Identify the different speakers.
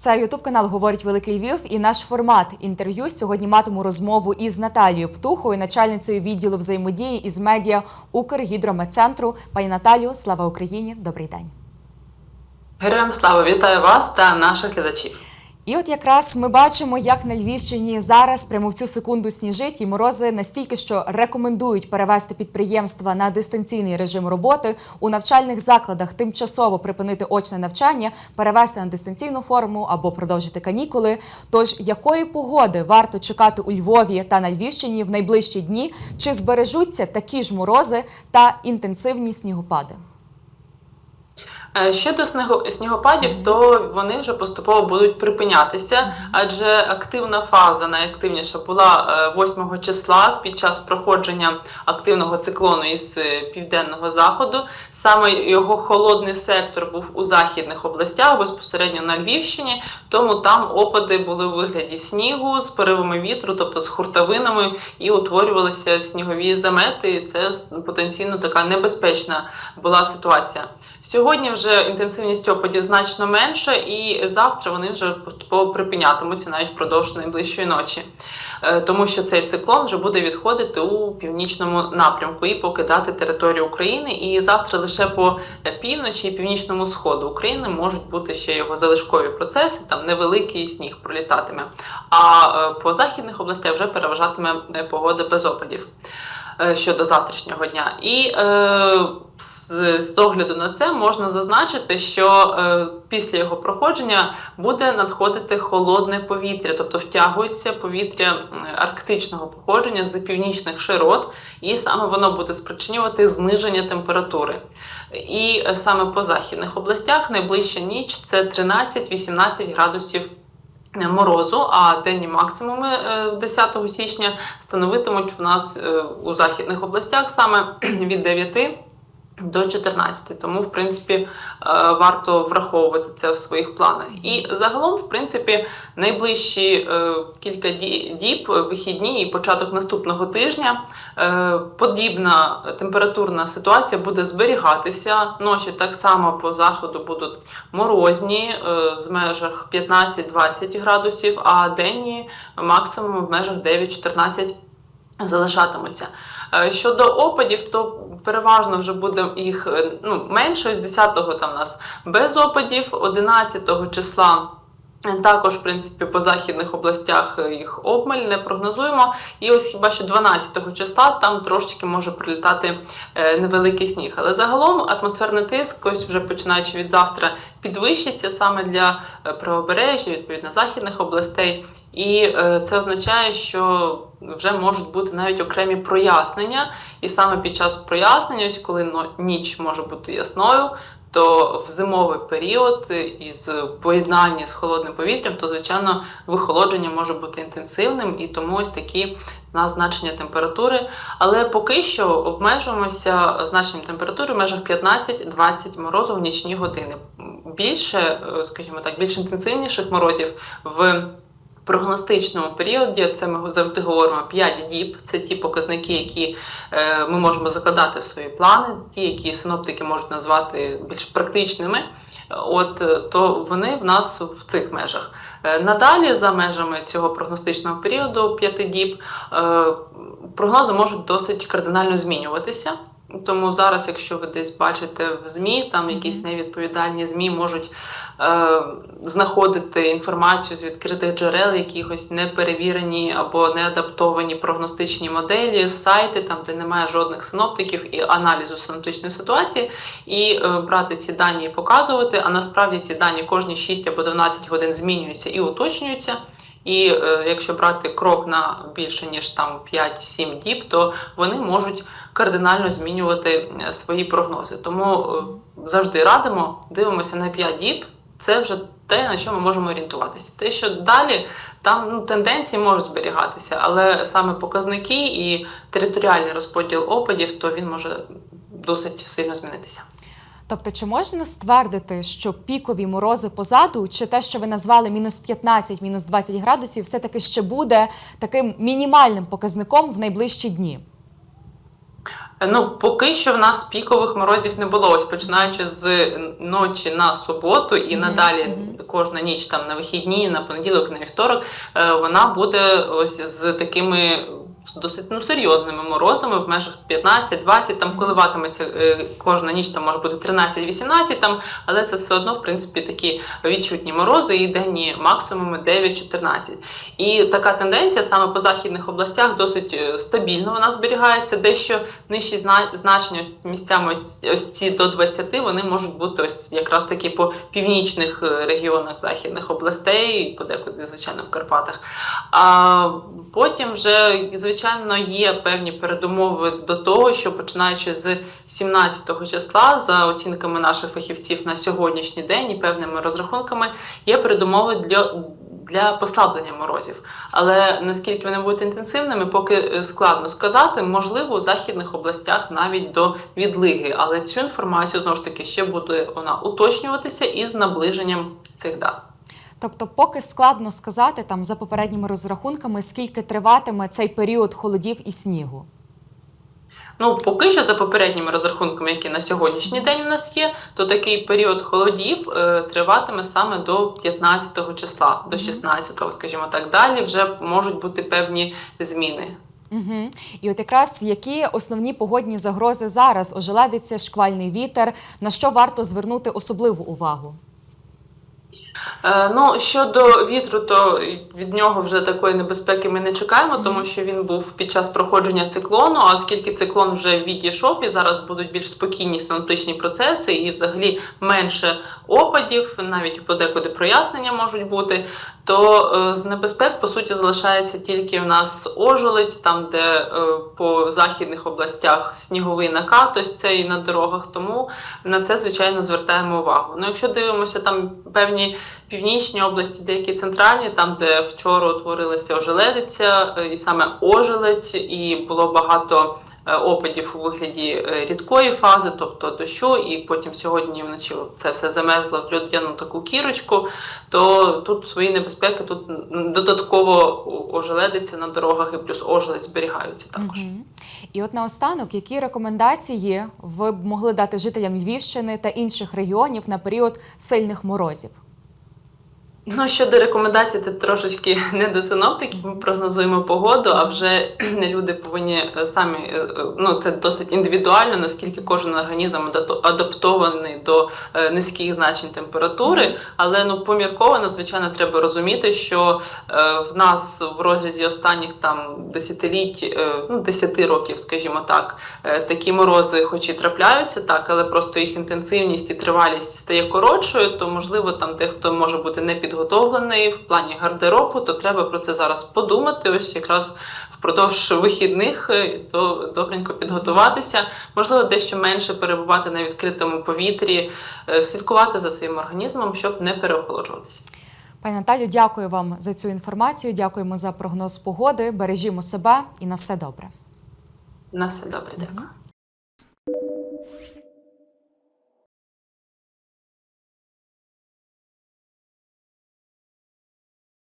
Speaker 1: Це Ютуб канал говорить Великий Львів і наш формат інтерв'ю. Сьогодні матиму розмову із Наталією Птухою, начальницею відділу взаємодії із медіа Укргідрометцентру. Пані Наталію, слава Україні! Добрий день.
Speaker 2: Героям слава вітаю вас та наших глядачів.
Speaker 1: І от якраз ми бачимо, як на Львівщині зараз прямо в цю секунду сніжить і морози настільки, що рекомендують перевести підприємства на дистанційний режим роботи у навчальних закладах, тимчасово припинити очне навчання, перевести на дистанційну форму або продовжити канікули. Тож якої погоди варто чекати у Львові та на Львівщині в найближчі дні? Чи збережуться такі ж морози та інтенсивні снігопади?
Speaker 2: Е, Щодо снігопадів, то вони вже поступово будуть припинятися, адже активна фаза найактивніша була е, 8 числа під час проходження активного циклону із е, південного заходу. Саме його холодний сектор був у західних областях, безпосередньо на Львівщині, тому там опади були у вигляді снігу з поривами вітру, тобто з хуртовинами, і утворювалися снігові замети. І це потенційно така небезпечна була ситуація. Сьогодні вже інтенсивність опадів значно менша, і завтра вони вже поступово припинятимуться навіть впродовж найближчої ночі, Е, тому що цей циклон вже буде відходити у північному напрямку і покидати територію України. І завтра лише по півночі і північному сходу України можуть бути ще його залишкові процеси, там невеликий сніг пролітатиме. А е, по західних областях вже переважатиме е, погода без опадів щодо завтрашнього дня. І е, з, огляду на це можна зазначити, що е, після його проходження буде надходити холодне повітря, тобто втягується повітря арктичного походження з північних широт, і саме воно буде спричинювати зниження температури. І е, саме по західних областях найближча ніч це 13-18 градусів морозу, а денні максимуми е, 10 січня становитимуть в нас е, у західних областях саме від 9 до 14. Тому, в принципі, е, варто враховувати це в своїх планах. І загалом, в принципі, найближчі е, кілька діб, вихідні і початок наступного тижня, е, подібна температурна ситуація буде зберігатися. Ночі так само по заходу будуть морозні з межах 15-20 градусів, а денні максимум в межах 9-14 залишатимуться. Е, Щодо опадів, то переважно вже буде їх е, ну, менше. З 10-го там у нас без опадів, 11-го числа. Також, в принципі, по західних областях е, їх обмаль не прогнозуємо. І ось хіба що 12 числа там трошечки може прилітати е, невеликий сніг. Але загалом атмосферний тиск, ось вже починаючи від завтра, підвищиться саме для е, правобережжя, відповідно західних областей. І це означає, що вже можуть бути навіть окремі прояснення. І саме під час прояснення, ось коли ніч може бути ясною, то в зимовий період із поєднання з холодним повітрям, то звичайно вихолодження може бути інтенсивним, і тому ось такі в нас значення температури. Але поки що обмежуємося значенням температури в межах 15-20 морозу в нічні години. Більше, е, скажімо так, більш інтенсивніших морозів в прогностичному періоді, це ми завжди говоримо 5 діб. Це ті показники, які е, ми можемо закладати в свої плани, ті, які синоптики можуть назвати більш практичними. От е, то вони в нас в цих межах. Е, Надалі, за межами цього прогностичного періоду 5 діб, прогнози можуть досить кардинально змінюватися. Тому зараз, якщо ви десь бачите в ЗМІ, там якісь невідповідальні ЗМІ можуть е, знаходити інформацію з відкритих джерел, якихось неперевірені або неадаптовані прогностичні моделі, сайти, там де немає жодних синоптиків і аналізу синоптичної ситуації, і е, брати ці дані і показувати. А насправді ці дані кожні 6 або 12 годин змінюються і уточнюються. І е, якщо брати крок на більше ніж там 5-7 діб, то вони можуть кардинально змінювати е, свої прогнози. Тому е, завжди радимо, дивимося на 5 діб. Це вже те, на що ми можемо орієнтуватися. Те, що далі там ну, тенденції можуть зберігатися, але саме показники і територіальний розподіл опадів, то він може досить сильно змінитися.
Speaker 1: Тобто, чи можна ствердити, що пікові морози позаду, чи те, що ви назвали мінус 15, мінус 20 градусів, все-таки ще буде таким мінімальним показником в найближчі дні?
Speaker 2: Ну, поки що в нас пікових морозів не було. Ось починаючи з ночі на суботу і
Speaker 1: Мгм,
Speaker 2: надалі кожна ніч там на вихідні, на понеділок, на вівторок, е, вона буде ось з такими досить ну, серйозними морозами в межах 15-20, там коливатиметься е, кожна ніч, там може бути 13-18, там, але це все одно, в принципі, такі відчутні морози і денні максимуми 9-14. І така тенденція саме по західних областях досить е, стабільно вона зберігається. Дещо нижчі значення місцями ось- ось ці до 20, вони можуть бути ось якраз таки по північних е, регіонах західних областей, подекуди, звичайно, в Карпатах. А потім вже, звичайно, є певні передумови до того, що починаючи з 17 числа, за оцінками наших фахівців на сьогоднішній день і певними розрахунками, є передумови для. Для послаблення морозів, але наскільки вони будуть інтенсивними, поки е, складно сказати. Можливо, у західних областях навіть до відлиги, але цю інформацію знову ж таки ще буде вона уточнюватися із наближенням цих дат.
Speaker 1: Тобто, поки складно сказати там за попередніми розрахунками, скільки триватиме цей період холодів і снігу.
Speaker 2: Ну, поки що, за попередніми розрахунками, які на сьогоднішній день у нас є, то такий період холодів е, триватиме саме до 15-го числа, до 16, скажімо так. Далі вже можуть бути певні зміни.
Speaker 1: Угу. І от якраз які основні погодні загрози зараз ожеледиться шквальний вітер, на що варто звернути особливу увагу?
Speaker 2: Е, Ну, щодо вітру, то від нього вже такої небезпеки ми не чекаємо, тому що він був під час проходження циклону. А оскільки циклон вже відійшов і зараз будуть більш спокійні синоптичні процеси, і взагалі менше опадів, навіть подекуди прояснення можуть бути, то е, з небезпек по суті залишається тільки в нас ожеледь, там де е, по західних областях сніговий накат, ось цей на дорогах. Тому на це звичайно звертаємо увагу. Ну, якщо дивимося там певні північні області, деякі центральні, там де вчора утворилася ожеледиця, е, і саме ожеледь, і було багато. е, Опадів у вигляді е, рідкої фази, тобто дощу, і потім сьогодні вночі це все замерзло в льодяну таку кірочку, то тут свої небезпеки, тут додатково ожеледиться на дорогах і плюс ожеледь зберігаються також.
Speaker 1: Мгм. І от наостанок, які рекомендації ви б могли дати жителям Львівщини та інших регіонів на період сильних морозів?
Speaker 2: Ну, щодо рекомендацій, це трошечки не до синоптиків. Ми прогнозуємо погоду, а вже люди повинні е, самі е, е, ну це досить індивідуально, наскільки кожен організм адаптований до низьких значень температури. Але ну помірковано, звичайно, треба розуміти, що в нас в розрізі останніх там десятиліть, ну 10 років, скажімо так, такі морози, хоч і трапляються, так, але просто їх інтенсивність і тривалість стає коротшою, то можливо там дехто може бути не підготовлений в плані гардеробу, то треба про це зараз подумати. Ось якраз впродовж вихідних е, то добренько підготуватися, можливо, дещо менше перебувати на відкритому повітрі, е, слідкувати за своїм організмом, щоб не переохолоджуватися.
Speaker 1: Пані Наталю, дякую вам за цю інформацію. Дякуємо за прогноз погоди. Бережімо себе і на все добре.
Speaker 2: На все добре, дякую.